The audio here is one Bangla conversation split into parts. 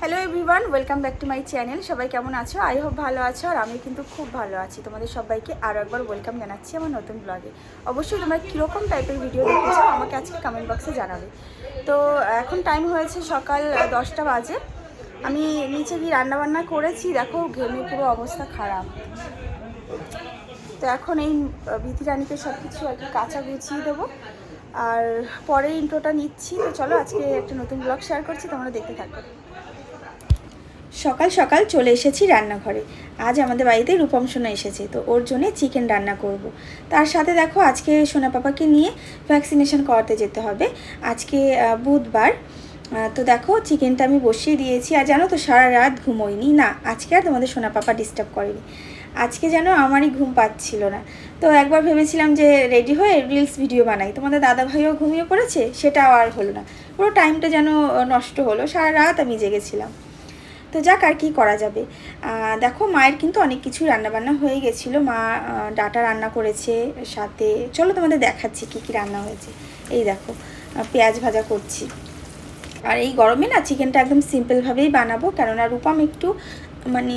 Hello everyone welcome back to my channel সবাই কেমন আছো? আই হোপ ভালো আছো আর আমি কিন্তু খুব ভালো আছি। তোমাদের সবাইকে আরও একবার ওয়েলকাম জানাচ্ছি আমার নতুন ব্লগে অবশ্যই তোমরা কীরকম টাইপের ভিডিও দেখতে চাও আমাকে আজকে কমেন্ট বক্সে জানাবে। তো এখন টাইম হয়েছে সকাল দশটা বাজে। আমি নিচে গিয়ে রান্নাবান্না করেছি, দেখো ঘেমে পুরো অবস্থা খারাপ। তো এখন এই বিধি রানীকে সব কিছু আর কি কাঁচা গুছিয়ে দেবো। আর পরে ইন্ট্রোটা নিচ্ছি। তো চলো আজকে একটা নতুন ব্লগ শেয়ার করছি, তোমরা দেখতে থাকো। সকাল সকাল চলে এসেছি রান্নাঘরে। আজ আমাদের বাড়িতে রূপম সোনা এসেছে, তো ওর জন্য চিকেন রান্না করব। তার সাথে দেখো আজকে সোনা পাপাকে নিয়ে ভ্যাকসিনেশন করাতে যেতে হবে। আজকে বুধবার তো দেখো চিকেনটা আমি বসিয়ে দিয়েছি। আর জানো তো সারা রাত ঘুমোইনি না, আজকে আর তোমাদের সোনা পাপা ডিস্টার্ব করেনি। আজকে যেন আমারই ঘুম পাচ্ছিল না। তো একবার ভেবেছিলাম যে রেডি হয়ে রিলস ভিডিও বানাই। তোমাদের দাদা ভাইও ঘুমিয়ে পড়েছে, সেটাও আর হলো না। পুরো টাইমটা যেন নষ্ট হলো। সারা রাত আমি জেগেছিলাম। তো যাক আর কি করা যাবে। দেখো মায়ের কিন্তু অনেক কিছু রান্নাবান্না হয়ে গেছিল। মা ডাটা রান্না করেছে, সাথে চলো তোমাদের দেখাচ্ছি কি কি রান্না হয়েছে। এই দেখো পেঁয়াজ ভাজা করছি। আর এই গরমে না চিকেনটা একদম সিম্পলভাবেই বানাবো, কেননা রূপম একটু মানে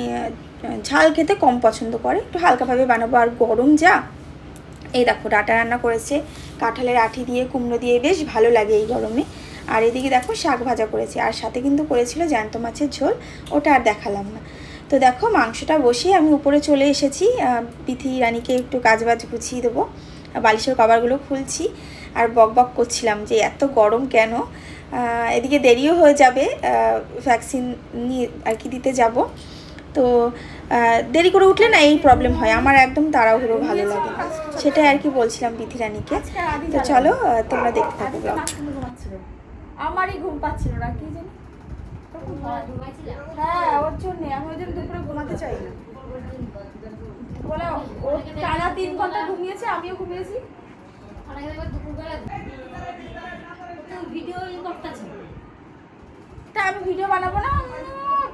ঝাল খেতে কম পছন্দ করে। একটু হালকাভাবে বানাবো। আর গরম যা, এই দেখো, ডাটা রান্না করেছে। কাঁঠালের আঠি দিয়ে, কুমড়ো দিয়ে, বেশ ভালো লাগে এই গরমে। আর এদিকে দেখো শাক ভাজা করেছি, আর সাথে কিন্তু করেছিল জ্যান্ত মাছের ঝোল, ওটা আর দেখালাম না। তো দেখো মাংসটা বসিয়ে আমি উপরে চলে এসেছি পিথি রানীকে একটু কাজবাজ গুছিয়ে দেবো বালিশের কভারগুলো খুলছি, আর বক বক করছিলাম যে এত গরম কেন? এদিকে দেরিও হয়ে যাবে ভ্যাকসিন নিয়ে আর কি দিতে যাব। তো দেরি করে উঠলে না এই প্রবলেম হয়, আমার একদম তাড়াহুড়ো ভালো লাগে। সেটাই আর কি বলছিলাম পিথি রানীকে। তো চলো তোমরা দেখতে থাকো ব্লগ আমারই ঘুম পাচ্ছিল না কি জানি? হ্যাঁ ওর জন্য। আমি ওই জন্য দুপুরে ঘুমাতে চাই না। বলে ও টানা তিন ঘণ্টা ঘুমিয়েছে আমিও ঘুমিয়েছি। তা আমি ভিডিও বানাবো না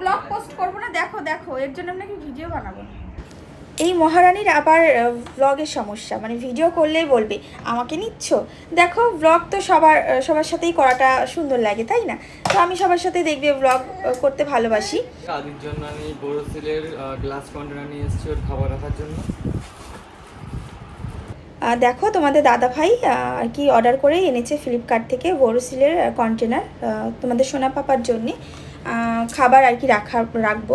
ব্লগ পোস্ট করব না। দেখো দেখো এর জন্য আমি নাকি ভিডিও বানাবো। এই মহারানীর আবার ব্লগের সমস্যা। মানে ভিডিও করলেই বলবে আমাকে নিচ্ছ? দেখো ব্লগ তো সবার সবার সাথেই করাটা সুন্দর লাগে তাই না? তো আমি সবার সাথে দেখবে ব্লগ করতে ভালোবাসি। আদির জন্য আমি বোরোসিলের গ্লাস কন্টেনার নিয়ে এসেছি ওর খাবার রাখার জন্য। দেখো তোমাদের দাদা ভাই আর কি অর্ডার করে এনেছে ফ্লিপকার্ট থেকে বোরোসিলের কন্টেনার তোমাদের সোনা পাপার জন্যে। খাবার আর কি রাখা রাখব।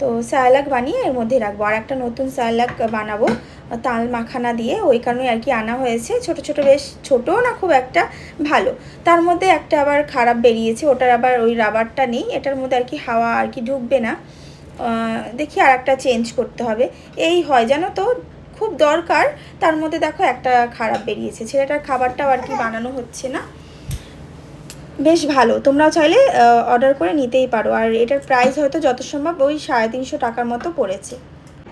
তো স্যালাক বানিয়ে এর মধ্যে রাখব। আর একটা নতুন স্যালাক বানাবো, তাল মাখানা দিয়ে। ওই কারণে আর কি আনা হয়েছে। ছোট ছোট বেশ ছোটও না, খুব একটা ভালো। তার মধ্যে একটা আবার খারাপ বেরিয়েছে। ওটার আবার ওই রাবারটা নেই। এটার মধ্যে আর কি হাওয়া আর কি ঢুকবে না। দেখি আর একটা চেঞ্জ করতে হবে। এই হয় জানো তো? খুব দরকার। তার মধ্যে দেখো একটা খারাপ বেরিয়েছে। ছেলেটার খাবারটাও আর কি বানানো হচ্ছে না। বেশ ভালো। তোমরাও চাইলে অর্ডার করে নিতেই পারো। আর এটার প্রাইস হয়তো যত সম্ভব ওই সাড়ে তিনশো টাকার মতো পড়েছে।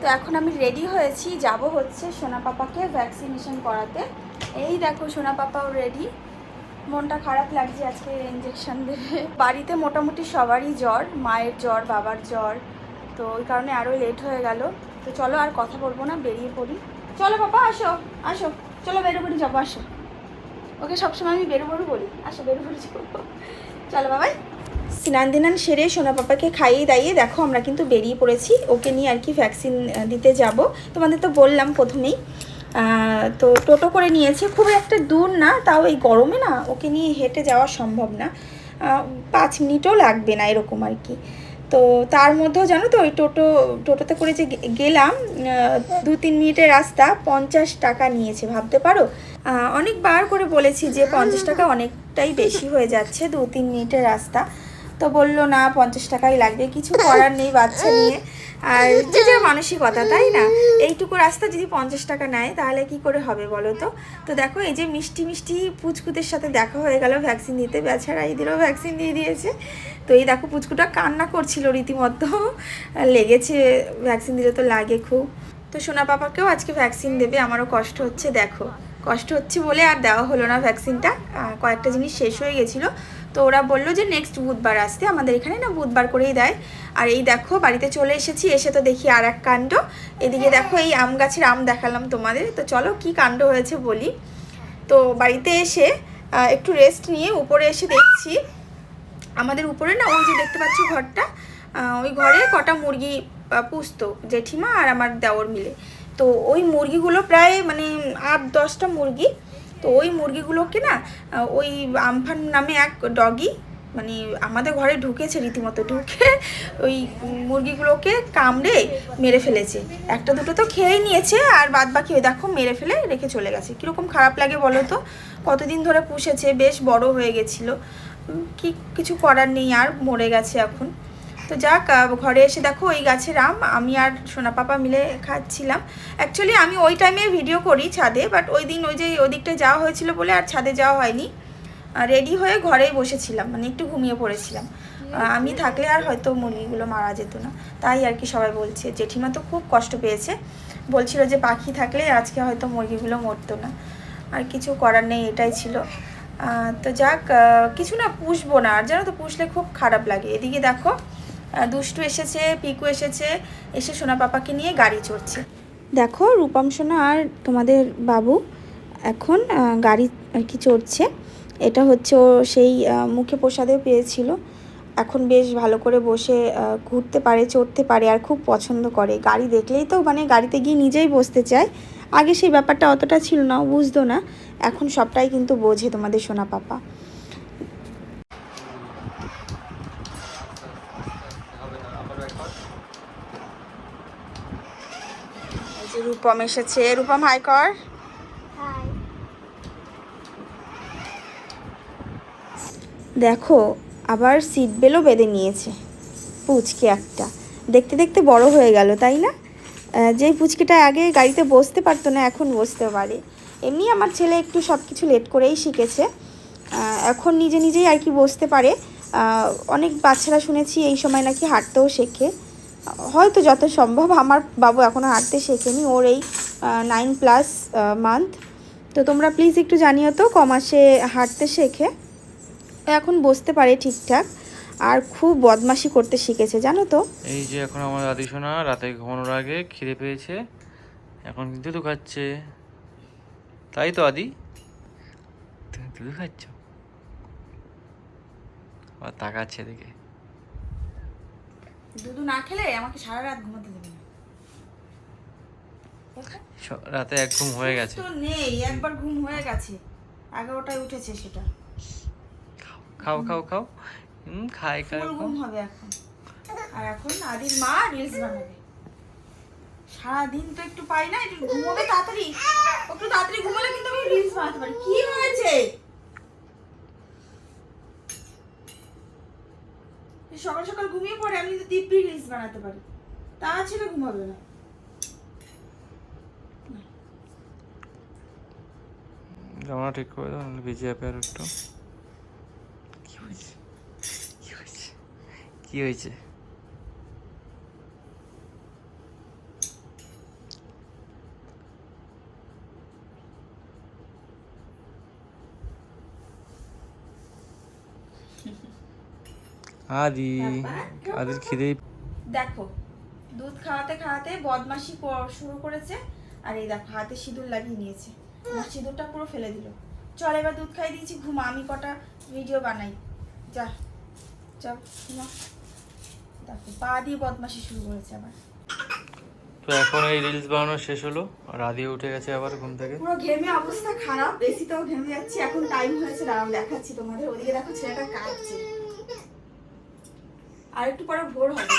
তো এখন আমি রেডি হয়েছি। যাব হচ্ছে সোনা পাপাকে ভ্যাকসিনেশন করাতে। এই দেখো, সোনা পাপাও রেডি মনটা খারাপ লাগছে আজকে ইঞ্জেকশন দেবে। বাড়িতে মোটামুটি সবারই জ্বর, মায়ের জ্বর, বাবার জ্বর। তো ওই কারণে আরও লেট হয়ে গেল। তো চলো আর কথা বলব না, বেরিয়ে পড়ি। চলো পাপা, আসো আসো। চলো বেরো বেরো যাব, আসো। ওকে সবসময় আমি বেরো বেরো বলি। আসো, বেরো বেরো চলো। বাবাই। স্নান দিনান সেরে সোনা পাপাকে খাইয়ে দাইয়ে দেখো আমরা কিন্তু বেরিয়ে পড়েছি। ওকে নিয়ে আর কি ভ্যাকসিন দিতে যাব। তোমাদের তো বললাম প্রথমেই। তো টোটো করে নিয়েছে। খুব একটা দূর না, তাও এই গরমে না ওকে নিয়ে হেঁটে যাওয়া সম্ভব না। পাঁচ মিনিটও লাগবে না এরকম আর কি। তো তার মধ্যেও জানো তো ওই টোটো, টোটোতে করে যে গেলাম দু তিন মিনিটের রাস্তা, পঞ্চাশ টাকা নিয়েছে। ভাবতে পারো? অনেকবার করে বলেছি যে পঞ্চাশ টাকা অনেকটাই বেশি হয়ে যাচ্ছে, দু তিন মিনিটের রাস্তা। তো বলল, না, পঞ্চাশ টাকাই লাগবে, কিছু করার নেই বাচ্চা নিয়ে। আর যে যে মানসিকতা, তাই না? এইটুকু রাস্তা যদি পঞ্চাশ টাকা নেয়, তাহলে কি করে হবে বলো তো? তো দেখো, এই যে মিষ্টি মিষ্টি পুচকুদের সাথে দেখা হয়ে গেল ভ্যাকসিন দিতে বেচারা এদেরও ভ্যাকসিন দিয়ে দিয়েছে। তো এই দেখো, পুচকুটা কান্না করছিল রীতিমতো। লেগেছে ভ্যাকসিন দিলে তো লাগে খুব। তো সোনা পাপাকেও আজকে ভ্যাকসিন দেবে, আমারও কষ্ট হচ্ছে, দেখো। কষ্ট হচ্ছে বলে আর দেওয়া হলো না ভ্যাকসিনটা। কয়েকটা জিনিস শেষ হয়ে গেছিল। তো ওরা বলল যে নেক্সট বুধবার আসতে। আমাদের এখানে না বুধবার করেই দেয়। আর এই দেখো, বাড়িতে চলে এসেছি। এসে তো দেখি আর এক কাণ্ড। এদিকে দেখো এই আম গাছের আম দেখালাম তোমাদের। তো চলো কি কাণ্ড হয়েছে বলি। তো বাড়িতে এসে একটু রেস্ট নিয়ে উপরে এসে দেখছি। আমাদের উপরে না ওই যে দেখতে পাচ্ছ ঘরটা ওই ঘরে কটা মুরগি পুষতো জেঠিমা আর আমার দেওর মিলে। তো ওই মুরগিগুলো প্রায় মানে আট, দশটা মুরগি। তো ওই মুরগিগুলোকে না ওই আমফান নামে এক ডগি মানে আমাদের ঘরে ঢুকেছে রীতিমতো, ঢুকে ওই মুরগিগুলোকে কামড়ে মেরে ফেলেছে। একটা দুটো তো খেয়েই নিয়েছে, আর বাদ বাকি ওই দেখো মেরে ফেলে রেখে চলে গেছে। কীরকম খারাপ লাগে বলো তো? কতদিন ধরে পুষেছে, বেশ বড় হয়ে গেছিল। কি, কিছু করার নেই, আর মরে গেছে এখন। তো যাক ঘরে এসে দেখো ওই গাছের আম, আমি আর সোনা পাপা মিলে খাচ্ছিলাম। অ্যাকচুয়ালি আমি ওই টাইমে ভিডিও করি ছাদে বাট ওই দিন ওই যে ওই দিকটায় যাওয়া হয়েছিল বলে আর ছাদে যাওয়া হয়নি। রেডি হয়ে ঘরেই বসেছিলাম মানে একটু ঘুমিয়ে পড়েছিলাম। আমি থাকলে আর হয়তো মুরগিগুলো মারা যেত না। তাই আর কি সবাই বলছে, জেঠিমা তো খুব কষ্ট পেয়েছে। বলছিল যে পাখি থাকলে আজকে হয়তো মুরগিগুলো মরতো না। আর কিছু করার নেই, এটাই ছিল। তো যাক কিছু না, পুষবো না। আর জানো তো, পুষলে খুব খারাপ লাগে। এদিকে দেখো দুষ্টু এসেছে, পিকু এসেছে, এসে সোনা পাপাকে নিয়ে গাড়ি চড়ছে। দেখো, রূপম, সোনা আর তোমাদের বাবু এখন গাড়ি আর কি চড়ছে। এটা হচ্ছে ও সেই মুখে প্রসাদেও পেয়েছিল। এখন বেশ ভালো করে বসে ঘুরতে পারে, চড়তে পারে আর খুব পছন্দ করে। গাড়ি দেখলেই তো মানে গাড়িতে গিয়ে নিজেই বসতে চায়। আগে সেই ব্যাপারটা অতটা ছিল না বুঝতো না। এখন সবটাই কিন্তু বোঝে তোমাদের সোনা পাপা। রূপম এসেছে। রূপম হাই কর। দেখো আবার সিট বেলও বেঁধে নিয়েছে। পুচকে একটা। দেখতে দেখতে বড় হয়ে গেল তাই না? যেই পুচকিটা আগে গাড়িতে বসতে পারতো না এখন বসতে পারে। এমনি আমার ছেলে একটু সব কিছু লেট করেই শিখেছে। এখন নিজে নিজেই আর কি বসতে পারে। অনেক বাচ্চারা শুনেছি এই সময় নাকি হাঁটতেও শেখে। হয়তো যত সম্ভব আমার বাবু এখনও হাঁটতে শেখেনি, ওর এই নাইন প্লাস মান্থ তো তোমরা প্লিজ একটু জানিও তো ক মাসে হাঁটতে শেখে। এখন বসতে পারে ঠিকঠাক, আর খুব বদমাশি করতে শিখেছে, জানো তো? এই যে এখন আমার দাদি সোনা রাতে ঘুমানোর আগে খিদে পেয়েছে, এখন কিন্তু দুধ খাচ্ছে। তাই তো, আদি? তুমি দুধ খাচ্ছ। আর তাকাচ্ছে দেখে দুধু না খেলে আমাকে সারা রাত ঘুমাতে দেবে না। রাতে এক ঘুম হয়ে গেছে। তো নেই একবার ঘুম হয়ে গেছে। এগারোটায় উঠেছে সেটা। খাও খাও খাও। হুম খাই খাই ঘুম হবে এখন। আর এখন আদির মা রিলস বানাবে। সারাদিন তো একটু পাই না একটু ঘুমোবে তাড়াতাড়ি। একটু তাড়াতাড়ি ঘুমালে কিন্তু আমি রিলস বানাতে পারি। কি হয়েছে? সকাল সকাল ঘুমিয়ে পড়ে, আমি কিন্তু দিব্যি রিলস বানাতে পারি। তা ছেলে ঘুমাবে না। জামা ঠিক করে দাও, নাহলে ভিজে যাবে আর একটু। কি হয়েছে? কি হয়েছে? কি হয়েছে? আদি আদির খিদেই দেখো দুধ খাওয়াতে খাওয়াতে বদমাশি শুরু করেছে আর এই দেখো হাতে সিঁদুর লাগিয়ে নিয়েছে। আমার সিঁদুরটা পুরো ফেলে দিল। চল এবার দুধ খাই দিয়েছি ঘুমা আমি কটা ভিডিও বানাই। যা চল ঘুমা। দেখো পা দিয়ে বদমাশি শুরু করেছে আবার। তো এখন এই রিলস বানানো শেষ হলো আর আদি উঠে গেছে আবার ঘুম থেকে। পুরো ঘেমে অবস্থা খারাপ এসিতেও ঘেমে যাচ্ছি এখন টাইম হয়েছে দাঁড়াও দেখাচ্ছি তোমাদের। ওদিকে দেখো ছেলেটা কাঁদছে। আর একটু পরে ভোর হবে।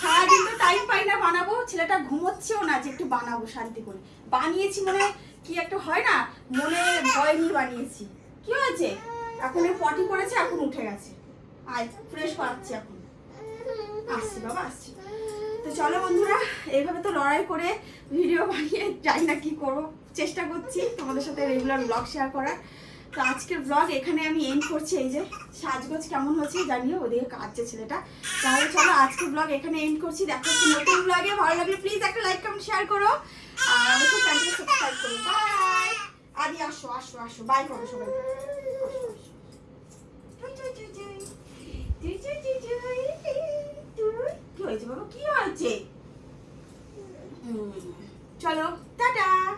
সারাদিন তো টাইম পাই না বানাবো, ছেলেটা ঘুমোচ্ছেও না যে একটু বানাবো শান্তি করে। বানিয়েছি মনে কি একটা হয় না, মনে ভয় নিয়ে বানিয়েছি। কি হয়েছে? এখন পটি করেছে, এখন উঠে গেছে। আয় ফ্রেশ করাচ্ছি এখন। আসছি বাবা, আসছি। তো চলো বন্ধুরা, এইভাবে তো লড়াই করে ভিডিও বানিয়ে জানি না কি করব। চেষ্টা করছি তোমাদের সাথে রেগুলার ব্লগ শেয়ার করার। তো আজকের ব্লগ এখানে আমি এন্ড করছি। এই যে সাজগোজ কেমন হয়েছে জানিও, ওদিকে কাঁদছে ছেলেটা। তাহলে চলো আজকের ব্লগ এখানে এন্ড করছি। দেখা নতুন ব্লগে ভালো লাগলে প্লিজ একটা লাইক কমেন্ট শেয়ার করো। আর অবশ্যই চ্যানেলটা সাবস্ক্রাইব করো। বাই আদি, আসো আসো আসো। বাই করো সবাই। কি হয়েছে বাবা? কি হয়েছে? চলো, টাটা!